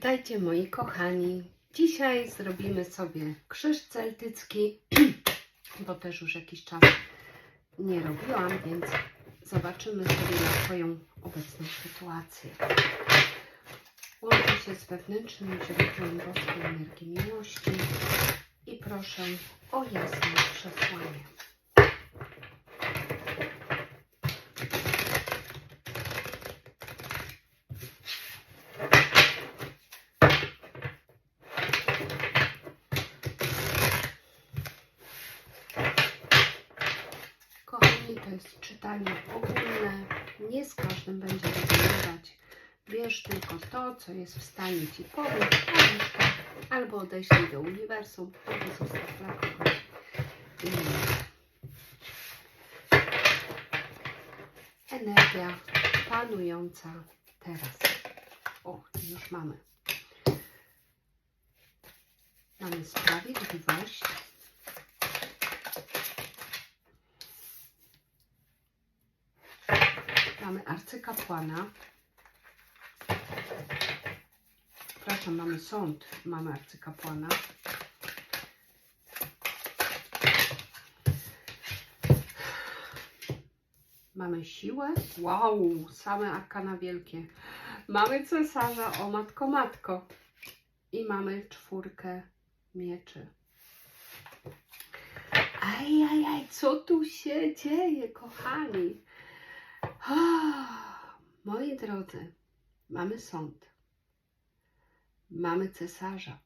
Witajcie moi kochani. Dzisiaj zrobimy sobie krzyż celtycki, bo też już jakiś czas nie robiłam, więc zobaczymy sobie na swoją obecną sytuację. Łączę się z wewnętrznym źródłem boskiej energii miłości i proszę o jasne przesłanie. Kochani, to jest czytanie ogólne. Nie z każdym będzie rezygnować. Bierz tylko to, co jest w stanie Ci resztę albo odeślij do uniwersum, albo zostaw. Energia panująca teraz. O, już mamy. Mamy sprawiedliwość. Mamy arcykapłana. Przepraszam, mamy sąd, mamy arcykapłana. Mamy siłę. Wow, same arkana wielkie. Mamy cesarza, o matko, matko. I mamy czwórkę mieczy. Aj, aj, aj, co tu się dzieje, kochani? Moi drodzy, mamy sąd. Mamy cesarza.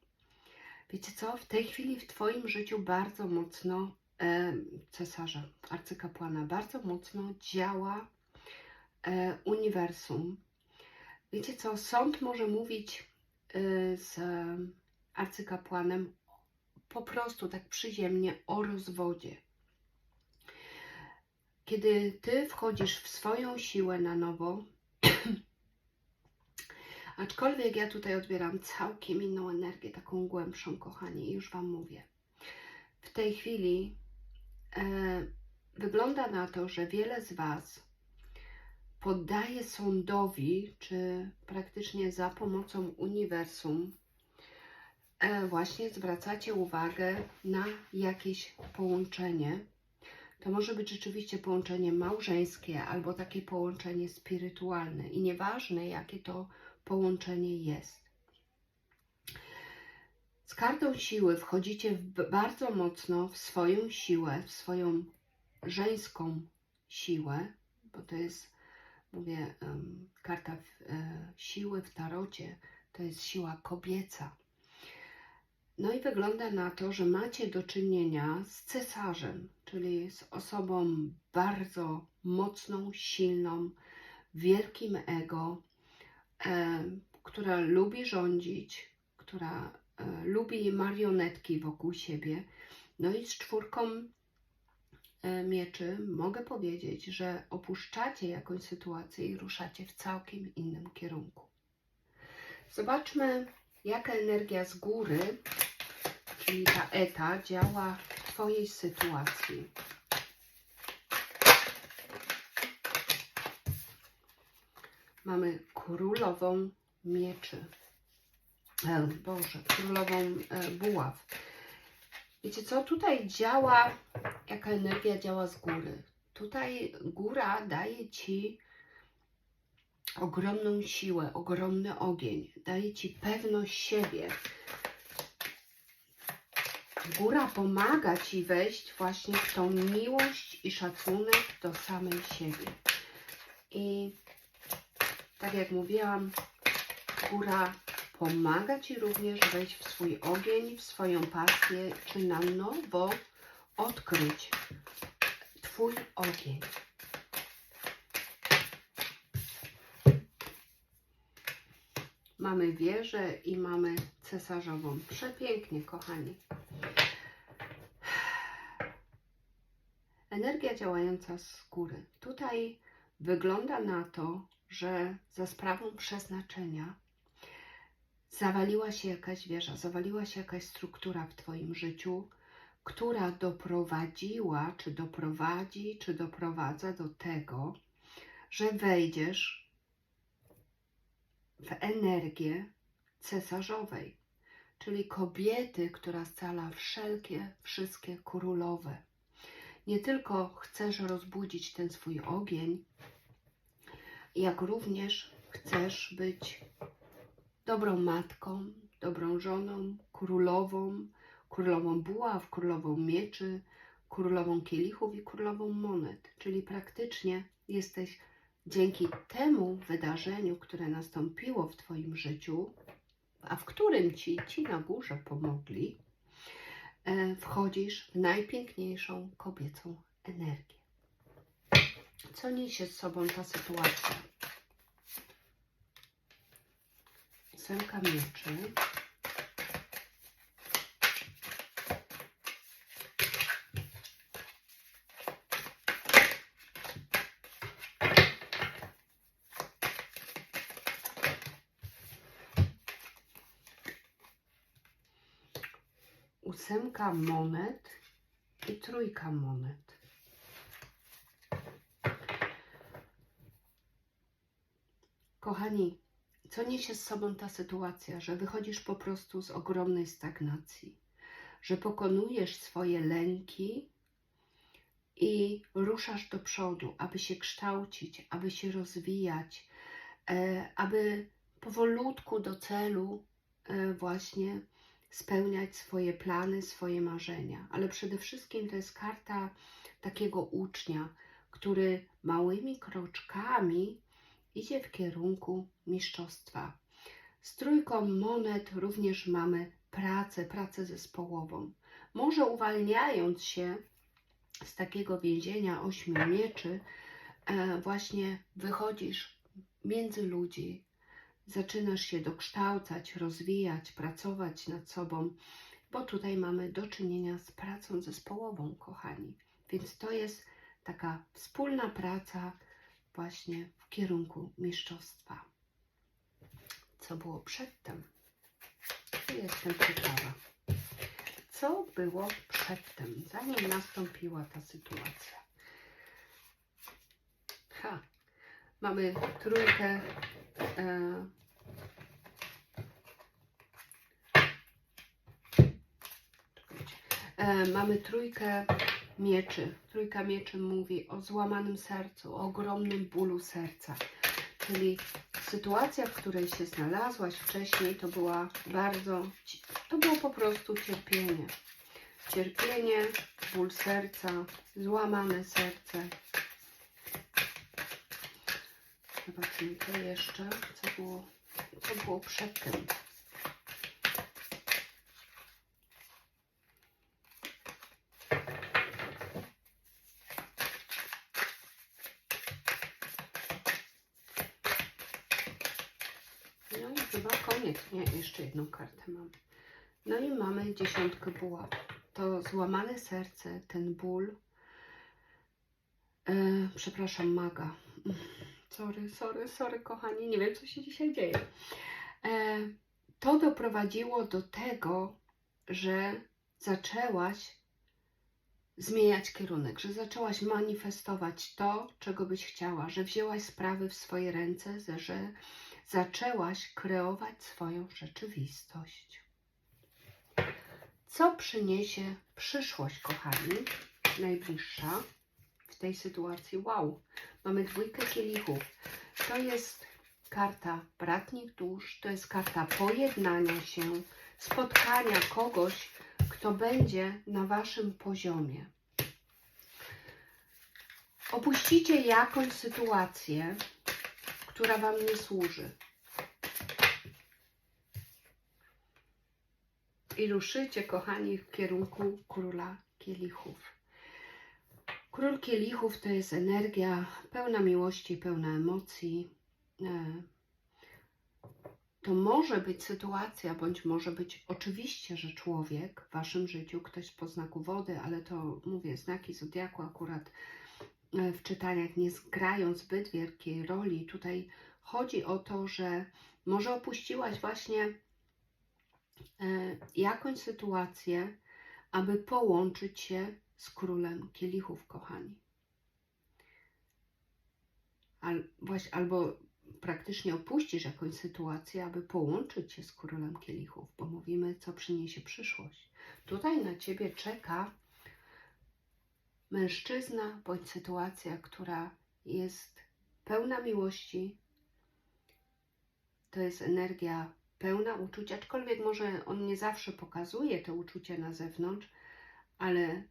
Wiecie co? W tej chwili w Twoim życiu bardzo mocno e, cesarza, arcykapłana, bardzo mocno działa e, uniwersum. Wiecie co? Sąd może mówić e, z arcykapłanem po prostu tak przyziemnie o rozwodzie. Kiedy ty wchodzisz w swoją siłę na nowo, aczkolwiek ja tutaj odbieram całkiem inną energię, taką głębszą, kochani, już Wam mówię. W tej chwili e, wygląda na to, że wiele z Was poddaje sądowi, czy praktycznie za pomocą uniwersum, e, właśnie zwracacie uwagę na jakieś połączenie. To może być rzeczywiście połączenie małżeńskie albo takie połączenie spirytualne i nieważne jakie to połączenie jest. Z kartą siły wchodzicie bardzo mocno w swoją siłę, w swoją żeńską siłę, bo to jest, mówię, karta e, siły w tarocie, to jest siła kobieca. No i wygląda na to, że macie do czynienia z cesarzem, czyli z osobą bardzo mocną, silną, wielkim ego, e, która lubi rządzić, która e, lubi marionetki wokół siebie. No i z czwórką e, mieczy mogę powiedzieć, że opuszczacie jakąś sytuację i ruszacie w całkiem innym kierunku. Zobaczmy, jaka energia z góry, czyli ta eta, działa w Twojej sytuacji. Mamy królową mieczy. E, Boże, królową e, buław. Wiecie co? Tutaj działa, jaka energia działa z góry. Tutaj góra daje Ci ogromną siłę, ogromny ogień, daje Ci pewność siebie. Góra pomaga Ci wejść właśnie w tą miłość i szacunek do samej siebie. I tak jak mówiłam, góra pomaga Ci również wejść w swój ogień, w swoją pasję, czy na nowo odkryć Twój ogień. Mamy wieżę i mamy cesarzową. Przepięknie, kochani. Energia działająca z góry. Tutaj wygląda na to, że za sprawą przeznaczenia zawaliła się jakaś wieża, zawaliła się jakaś struktura w Twoim życiu, która doprowadziła, czy doprowadzi, czy doprowadza do tego, że wejdziesz w energię cesarzowej, czyli kobiety, która scala wszelkie, wszystkie królowe. Nie tylko chcesz rozbudzić ten swój ogień, jak również chcesz być dobrą matką, dobrą żoną, królową, królową buław, królową mieczy, królową kielichów i królową monet. Czyli praktycznie jesteś dzięki temu wydarzeniu, które nastąpiło w Twoim życiu, a w którym Ci ci na górze pomogli, wchodzisz w najpiękniejszą kobiecą energię. Co niesie z sobą ta sytuacja? Ósemka mieczy. Ósemka monet i trójka monet. Kochani, co niesie z sobą ta sytuacja, że wychodzisz po prostu z ogromnej stagnacji, że pokonujesz swoje lęki i ruszasz do przodu, aby się kształcić, aby się rozwijać, e, aby powolutku do celu e, właśnie spełniać swoje plany, swoje marzenia. Ale przede wszystkim to jest karta takiego ucznia, który małymi kroczkami idzie w kierunku mistrzostwa. Z trójką monet również mamy pracę, pracę zespołową. Może uwalniając się z takiego więzienia ośmiu mieczy, e, właśnie wychodzisz między ludzi, zaczynasz się dokształcać, rozwijać, pracować nad sobą, bo tutaj mamy do czynienia z pracą zespołową, kochani. Więc to jest taka wspólna praca właśnie w kierunku mistrzostwa. Co było przedtem? Jestem ciekawa. Co było przedtem, zanim nastąpiła ta sytuacja? Ha, mamy trójkę. E, e, mamy trójkę mieczy. Trójka mieczy mówi o złamanym sercu, o ogromnym bólu serca. Czyli sytuacja, w której się znalazłaś wcześniej, to była bardzo, to było po prostu cierpienie. Cierpienie, ból serca, złamane serce. Zobaczmy to jeszcze, co było, co było przedtem. No i chyba koniec. Nie, jeszcze jedną kartę mam. No i mamy dziesiątkę buław. To złamane serce, ten ból. E, przepraszam, maga. Sorry, sorry, sorry, kochani. Nie wiem, co się dzisiaj dzieje. E, to doprowadziło do tego, że zaczęłaś zmieniać kierunek, że zaczęłaś manifestować to, czego byś chciała, że wzięłaś sprawy w swoje ręce, że zaczęłaś kreować swoją rzeczywistość. Co przyniesie przyszłość, kochani, najbliższa w tej sytuacji? Wow, mamy dwójkę kielichów. To jest karta bratnich dusz, to jest karta pojednania się, spotkania kogoś, kto będzie na waszym poziomie. Opuścicie jakąś sytuację, która wam nie służy. I ruszycie, kochani, w kierunku króla kielichów. Król kielichów to jest energia pełna miłości, pełna emocji. E, To może być sytuacja, bądź może być oczywiście, że człowiek w waszym życiu, ktoś z poznaku wody, ale to mówię, znaki zodiaku akurat e, w czytaniach nie zgrają zbyt wielkiej roli. Tutaj chodzi o to, że może opuściłaś właśnie e, jakąś sytuację, aby połączyć się z królem kielichów, kochani. Al, właśnie, albo praktycznie opuścisz jakąś sytuację, aby połączyć się z królem kielichów, bo mówimy, co przyniesie przyszłość. Tutaj na ciebie czeka mężczyzna bądź sytuacja, która jest pełna miłości. To jest energia pełna uczuć, aczkolwiek może on nie zawsze pokazuje te uczucia na zewnątrz, ale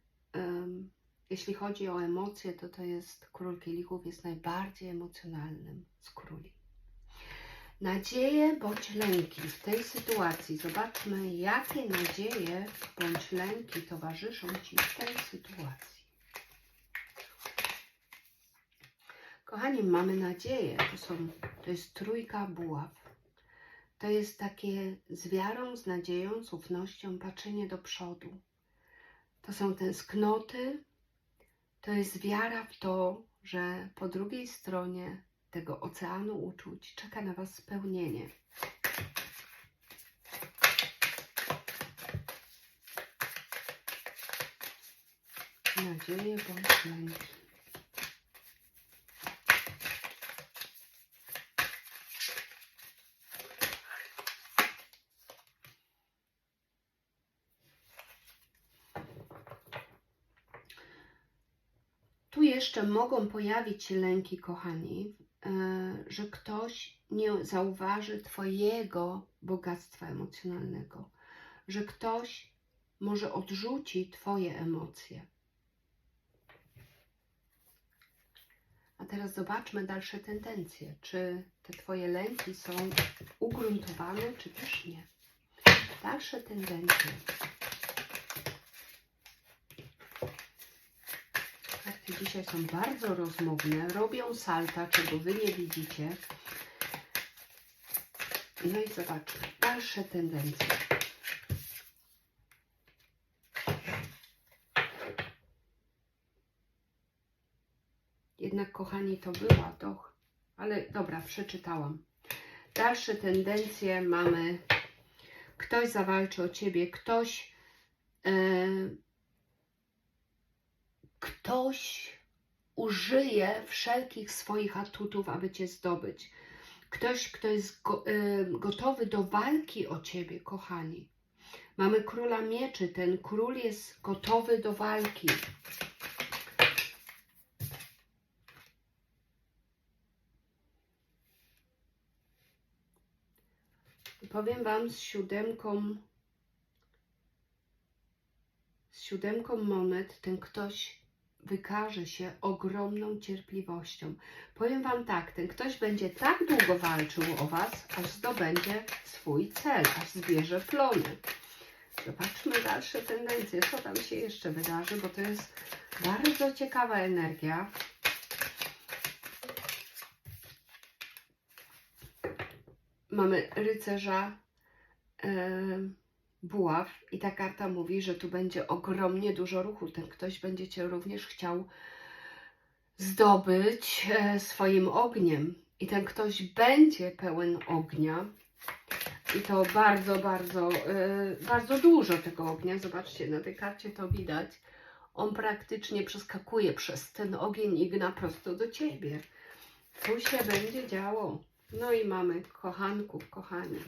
jeśli chodzi o emocje, to to jest król kielichów jest najbardziej emocjonalnym z króli. Nadzieje bądź lęki w tej sytuacji. Zobaczmy, jakie nadzieje bądź lęki towarzyszą Ci w tej sytuacji. Kochani, mamy nadzieję. To, są, to jest trójka buław. To jest takie z wiarą, z nadzieją, z ufnością patrzenie do przodu. To są tęsknoty, to jest wiara w to, że po drugiej stronie tego oceanu uczuć czeka na Was spełnienie. Nadzieje bądź lęki. Jeszcze mogą pojawić się lęki, kochani, e, że ktoś nie zauważy Twojego bogactwa emocjonalnego, że ktoś może odrzuci Twoje emocje. A teraz zobaczmy dalsze tendencje. Czy te Twoje lęki są ugruntowane, czy też nie. Dalsze tendencje. Dzisiaj są bardzo rozmowne, robią salta, czego Wy nie widzicie. No i zobaczmy, dalsze tendencje. Jednak, kochani, to była to, ale dobra, przeczytałam. Dalsze tendencje mamy. Ktoś zawalczy o ciebie, ktoś. e, ktoś użyje wszelkich swoich atutów, aby cię zdobyć. Ktoś, kto jest go, gotowy do walki o ciebie, kochani. Mamy króla mieczy. Ten król jest gotowy do walki. Powiem Wam z siódemką, z siódemką monet ten ktoś wykaże się ogromną cierpliwością. Powiem Wam tak, ten ktoś będzie tak długo walczył o Was, aż zdobędzie swój cel, aż zbierze plony. Zobaczmy dalsze tendencje, co tam się jeszcze wydarzy, bo to jest bardzo ciekawa energia. mamy rycerza e, buław i ta karta mówi, że tu będzie ogromnie dużo ruchu. Ten ktoś będzie Cię również chciał zdobyć e, swoim ogniem. I ten ktoś będzie pełen ognia. I to bardzo, bardzo, e, bardzo dużo tego ognia. Zobaczcie, na tej karcie to widać. On praktycznie przeskakuje przez ten ogień i gna prosto do Ciebie. Tu się będzie działo. No i mamy kochanków, kochani.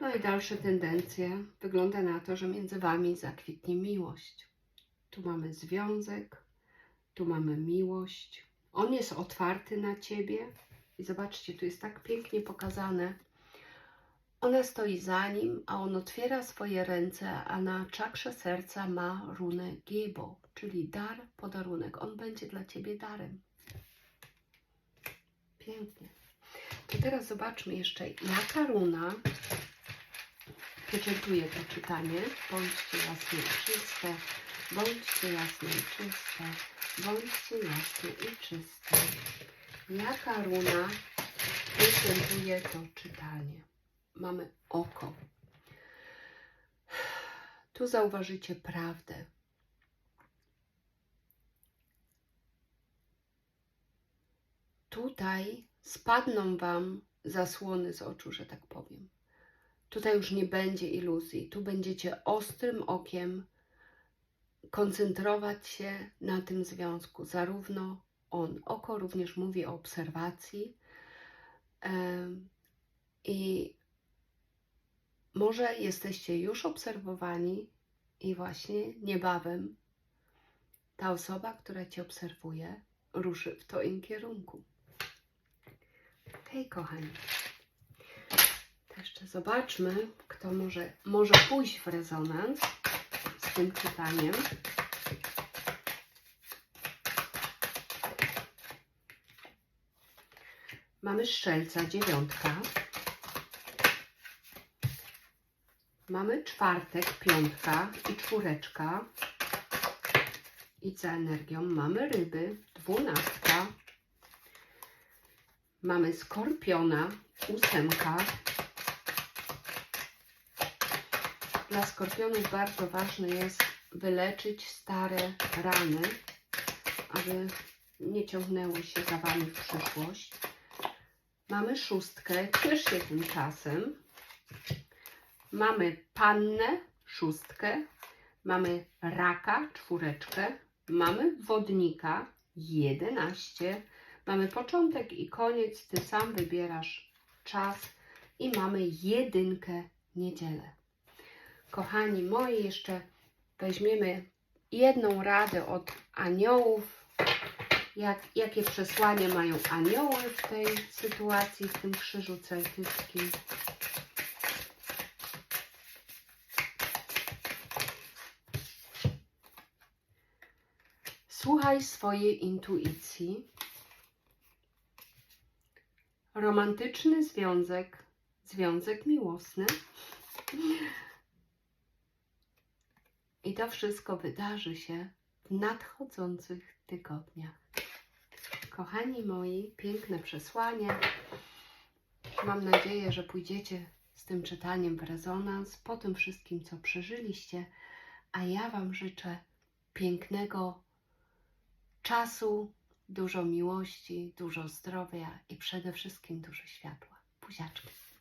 No i dalsze tendencje. Wygląda na to, że między Wami zakwitnie miłość. Tu mamy związek, tu mamy miłość. On jest otwarty na Ciebie. I zobaczcie, tu jest tak pięknie pokazane. Ona stoi za nim, a on otwiera swoje ręce, a na czakrze serca ma runę Giebo, czyli dar, podarunek. On będzie dla Ciebie darem. Pięknie. I teraz zobaczmy jeszcze, jaka runa pieczętuje to czytanie. Bądźcie jasne i czyste, bądźcie jasne i czyste, bądźcie jasne i czyste. Jaka runa pieczętuje to czytanie? Mamy oko. Tu zauważycie prawdę. Tutaj spadną Wam zasłony z oczu, że tak powiem. Tutaj już nie będzie iluzji. Tu będziecie ostrym okiem koncentrować się na tym związku. Zarówno on, oko również mówi o obserwacji, I może jesteście już obserwowani i właśnie niebawem ta osoba, która Cię obserwuje, ruszy w Twoim kierunku. Okej, kochani. Jeszcze zobaczmy, kto może, może pójść w rezonans z tym czytaniem. Mamy szczelca, dziewiątka. Mamy czwartek, piątka i czwóreczka. I za energią mamy ryby, dwunastka. Mamy skorpiona, ósemka. Dla skorpionów bardzo ważne jest wyleczyć stare rany, aby nie ciągnęły się za Wami w przyszłość. Mamy szóstkę, ciesz się tymczasem. Mamy pannę, szóstkę. Mamy raka, czwóreczkę. Mamy wodnika, jedenaście. Mamy początek i koniec, Ty sam wybierasz czas. I mamy jedynkę, niedzielę. Kochani moi, jeszcze weźmiemy jedną radę od aniołów. Jak, jakie przesłanie mają anioły w tej sytuacji, w tym krzyżu celtyckim. Słuchaj swojej intuicji. Romantyczny związek, związek miłosny. I to wszystko wydarzy się w nadchodzących tygodniach. Kochani moi, piękne przesłanie. Mam nadzieję, że pójdziecie z tym czytaniem w rezonans po tym wszystkim, co przeżyliście, a ja Wam życzę pięknego czasu, dużo miłości, dużo zdrowia i przede wszystkim dużo światła. Buziaczki.